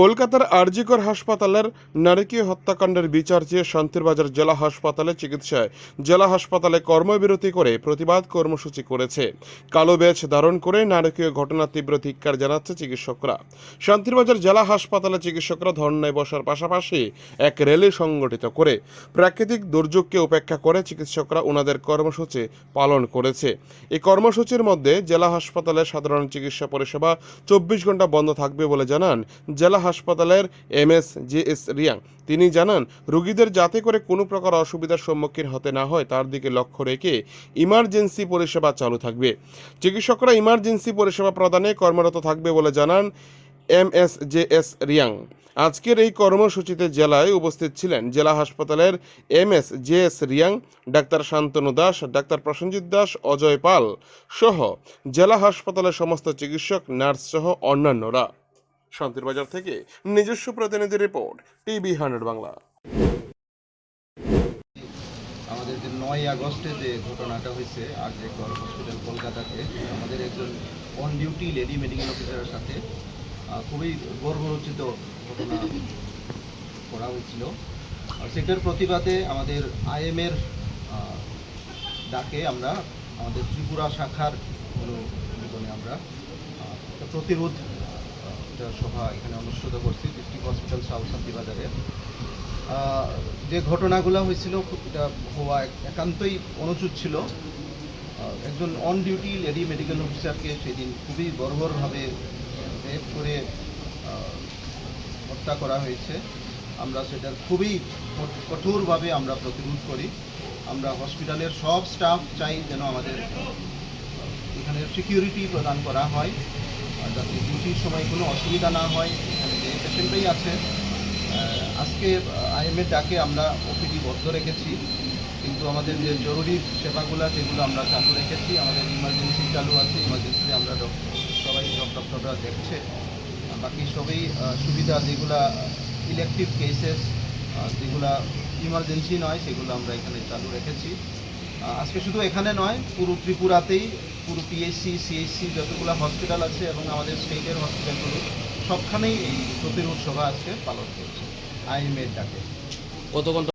কলকাতার আরজিকর হাসপাতালের নারকীয় হত্যাকাণ্ডের বিচার চেয়ে শান্তিরবাজার জেলা হাসপাতালে চিকিৎসায়। জেলা হাসপাতালে কর্মবিরতি করে প্রতিবাদ কর্মসূচি করেছে। কালো ব্যাচ ধারণ করে নারকীয় ঘটনা তীব্র ধিক্কার জানাচ্ছে চিকিৎসকরা। শান্তিরবাজার জেলা হাসপাতালে চিকিৎসকরা ধর্নায় বসার পাশাপাশি এক র্যালি সংগঠিত করে। প্রাকৃতিক দুর্যোগকে উপেক্ষা করে চিকিৎসকরা ওনাদের কর্মসূচি পালন করেছে। এই কর্মসূচির মধ্যে জেলা হাসপাতালে সাধারণ চিকিৎসা পরিষেবা চব্বিশ ঘণ্টা বন্ধ থাকবে বলে জানান জেলা হাসপাতালের M S J S Reang. তিনি জানান, রোগীদের যাতে করে কোনো প্রকার অসুবিধার সম্মুখীন হতে না হয়, তার দিকে লক্ষ্য রেখে ইমার্জেন্সি পরিষেবা চালু থাকবে। চিকিৎসকরা ইমার্জেন্সি পরিষেবা প্রদানে কর্মরত থাকবে বলে জানান M S J S Reang. আজকের এই কর্মসূচিতে জেলায় উপস্থিত ছিলেন জেলা হাসপাতালের M S J S Reang, doctor Santanu Das, doctor Prosenjit Das, Ajay Pal সহ জেলা হাসপাতালের সমস্ত চিকিৎসক, নার্স সহ অন্যান্যরা। শান্তির বাজার থেকে নিজস্ব প্রতিনিধি রিপোর্ট, টিভি হান্ড্রেড বাংলা। আমাদের যে নয় আগস্টে যে ঘটনাটা হয়েছে, আর যে হসপিটাল কলকাতাতে, আমাদের একজন অন ডিউটি লেডি মেডিকেল অফিসারের সাথে খুবই গর্বরচিত ঘটনা করা হয়েছিল। আর সেটার প্রতিবাদে আমাদের আইএমের ডাকে আমরা, আমাদের ত্রিপুরা শাখার কোনো আমরা প্রতিরোধ সভা এখানে অনুষ্ঠিত করছি ডিস্ট্রিক্ট হসপিটাল সাউথ বাজারে যে ঘটনাগুলো হয়েছিল, এটা হওয়া একান্তই অনুচিত ছিল। একজন অন ডিউটি লেডি মেডিকেল অফিসারকে সেদিন খুবই বর্বরভাবে রেপ করে হত্যা করা হয়েছে। আমরা সেটার খুবই কঠোরভাবে আমরা প্রতিরোধ করি। আমরা হসপিটালের সব স্টাফ চাই যেন আমাদের এখানে সিকিউরিটি প্রদান করা হয়। যাতে ডিউটির সময় কোনো অসুবিধা না হয় এখানে যে পেশেন্টই আছে। আজকে আইএমএর ডাকে আমরা ওপিডি বন্ধ রেখেছি, কিন্তু আমাদের যে জরুরি সেবাগুলো, সেগুলো আমরা চালু রেখেছি। আমাদের ইমার্জেন্সি চালু আছে ইমার্জেন্সি আমরা সবাই সব ডক্টররা দেখছে। বাকি সবই সুবিধা যেগুলা ইলেকটিভ কেসেস যেগুলা ইমার্জেন্সি নয়, সেগুলো আমরা এখানে চালু রেখেছি। আজকে শুধু এখানে নয়, পুরো ত্রিপুরাতেই, পুরো পিএসসি সিএসসি যতগুলো হসপিটাল আছে এবং আমাদের স্টেটের হসপিটালগুলো সবখানেই এই প্রতিরোধ সভা আজকে পালন করছে, আইএমএর ডাকে। ঘণ্টা